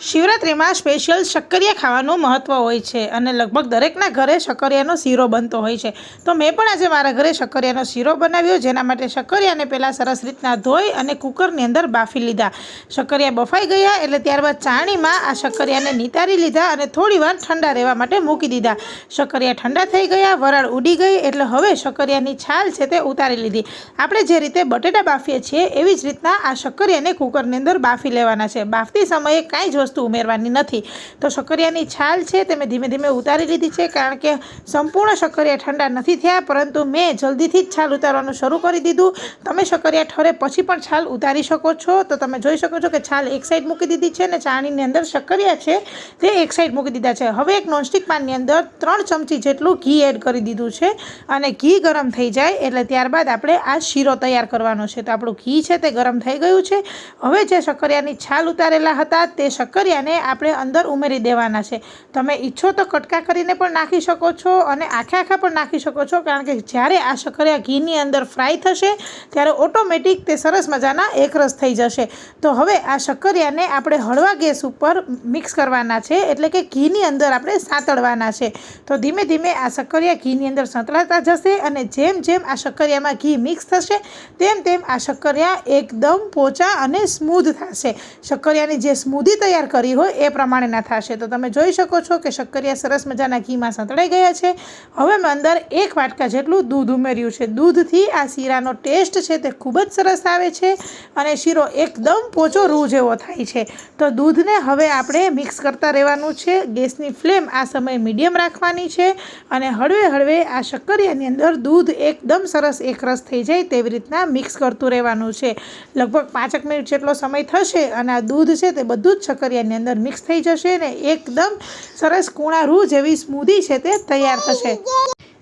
શિવરાત્રિમાં special શક્કરિયા ખાવાનું મહત્ત્વ હોય છે અને લગભગ દરેકના ઘરે શક્કરિયાનો શીરો બનતો હોય છે. તો મેં પણ આજે મારા ઘરે શક્કરિયાનો શીરો બનાવ્યો, જેના માટે શક્કરિયાને પહેલાં સરસ રીતના ધોઈ અને કુકરની અંદર બાફી લીધા. શક્કરિયા બફાઈ ગયા એટલે ત્યારબાદ ચાણીમાં આ શક્કરિયાને નિતારી લીધા અને થોડીવાર ઠંડા રહેવા માટે મૂકી દીધા. શક્કરિયા ઠંડા થઈ ગયા, વરાળ ઉડી ગઈ એટલે હવે શક્કરિયાની છાલ છે તે ઉતારી લીધી. આપણે જે રીતે બટેટા બાફીએ છીએ એવી જ રીતના આ શક્કરિયાને કુકરની અંદર બાફી લેવાના છે. બાફતી સમયે કાંઈ જ વસ્તુ ઉમેરવાની નથી. તો શક્કરિયાની છાલ છે તે મેં ધીમે ધીમે ઉતારી લીધી છે કારણ કે સંપૂર્ણ શક્કરિયા ઠંડા નથી થયા, પરંતુ મેં જલ્દીથી જ છાલ ઉતારવાનું શરૂ કરી દીધું. તમે શક્કરિયા ઠરે પછી પણ છાલ ઉતારી શકો છો. તો તમે જોઈ શકો છો કે છાલ એક સાઈડ મૂકી દીધી છે અને ચાણીની અંદર શક્કરિયા છે તે એક સાઈડ મૂકી દીધા છે. હવે એક નોનસ્ટિક પાનની અંદર ત્રણ ચમચી જેટલું ઘી એડ કરી દીધું છે અને ઘી ગરમ થઈ જાય એટલે ત્યારબાદ આપણે આ શીરો તૈયાર કરવાનો છે. તો આપણું ઘી છે તે ગરમ થઈ ગયું છે. હવે જે શક્કરિયાની છાલ ઉતારેલા હતા તે શક્કરિયાને આપણે અંદર ઉમેરી દેવાના છે. તમે ઈચ્છો તો કટકા કરીને પણ નાખી શકો છો અને આખા આખા પણ નાખી શકો છો, કારણ કે જ્યારે આ શક્કરિયા ઘીની અંદર ફ્રાય થશે, ત્યારે ઓટોમેટિક તે સરસ મજાના એકરસ થઈ જશે. તો હવે આ શક્કરિયાને આપણે હળવા ગેસ ઉપર મિક્સ કરવાના છે, એટલે કે ઘીની અંદર આપણે સાંતળવાના છે. તો ધીમે ધીમે આ શક્કરિયા ઘીની અંદર સંતળાતા જશે અને જેમ જેમ આ શક્કરિયામાં ઘી મિક્સ થશે, તેમ તેમ આ શક્કરિયા એકદમ પોચા અને સ્મૂધ થશે. શક્કરિયાની જે સ્મૂધી તૈયાર કરી હોય એ પ્રમાણેના થશે. તો તમે જોઈ શકો છો કે શક્કરિયા સરસ મજાના ઘીમાં સંતળાઈ ગયા છે. હવે મેં અંદર એક વાટકા જેટલું દૂધ ઉમેર્યું છે. દૂધથી આ શીરાનો ટેસ્ટ છે તે ખૂબ જ સરસ આવે છે અને શીરો એકદમ પોચો રૂ જેવો થાય છે. તો દૂધને હવે આપણે મિક્સ કરતા રહેવાનું છે. ગેસની ફ્લેમ આ સમયે મીડિયમ રાખવાની છે અને હળવે હળવે આ શક્કરિયાની અંદર દૂધ એકદમ સરસ એકરસ થઈ જાય તેવી રીતના મિક્સ કરતું રહેવાનું છે. લગભગ પાંચેક મિનિટ જેટલો સમય થશે અને આ દૂધ છે તે બધું જ શક્કરિયાની અંદર મિક્સ થઈ જશે ને એકદમ સરસ કૂણારૂ જેવી સ્મૂધી છે તે તૈયાર થશે.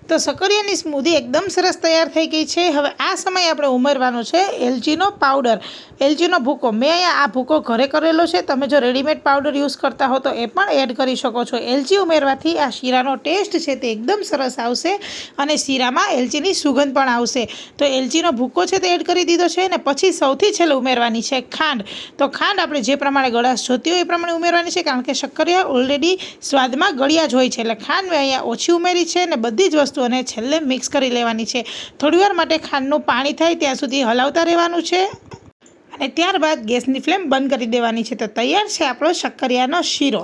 તો સકરિયાની સ્મૂધી એકદમ સરસ તૈયાર થઈ ગઈ છે. હવે આ સમયે આપણે ઉમેરવાનો છે એલચીનો પાવડર. એલચીનો ભૂકો, મેં અહીંયા આ ભૂકો ઘરે કરેલો છે. તમે જો રેડીમેડ પાવડર યુઝ કરતા હો તો એ પણ એડ કરી શકો છો. એલચી ઉમેરવાથી આ શીરાનો ટેસ્ટ છે તે એકદમ સરસ આવશે અને શીરામાં એલચીની સુગંધ પણ આવશે. તો એલચીનો ભૂકો છે તે એડ કરી દીધો છે ને પછી સૌથી છેલ્લે ઉમેરવાની છે ખાંડ. તો ખાંડ આપણે જે પ્રમાણે ગળાશ જોતી હોય એ પ્રમાણે ઉમેરવાની છે કારણ કે શક્કરિયા ઓલરેડી સ્વાદમાં ગળ્યા જ હોય છે. એટલે ખાંડ મેં અહીંયા ઓછી ઉમેરી છે ને બધી જ વસ્તુઓને છેલ્લે મિક્સ કરી લેવાની છે. થોડીવાર માટે ખાંડનું પાણી થાય ત્યાં સુધી હલાવતા રહેવાનું છે. અને ત્યારબાદ ગેસની ફ્લેમ બંધ કરી દેવાની છે. તો તૈયાર છે આપણો શક્કરિયાનો શીરો.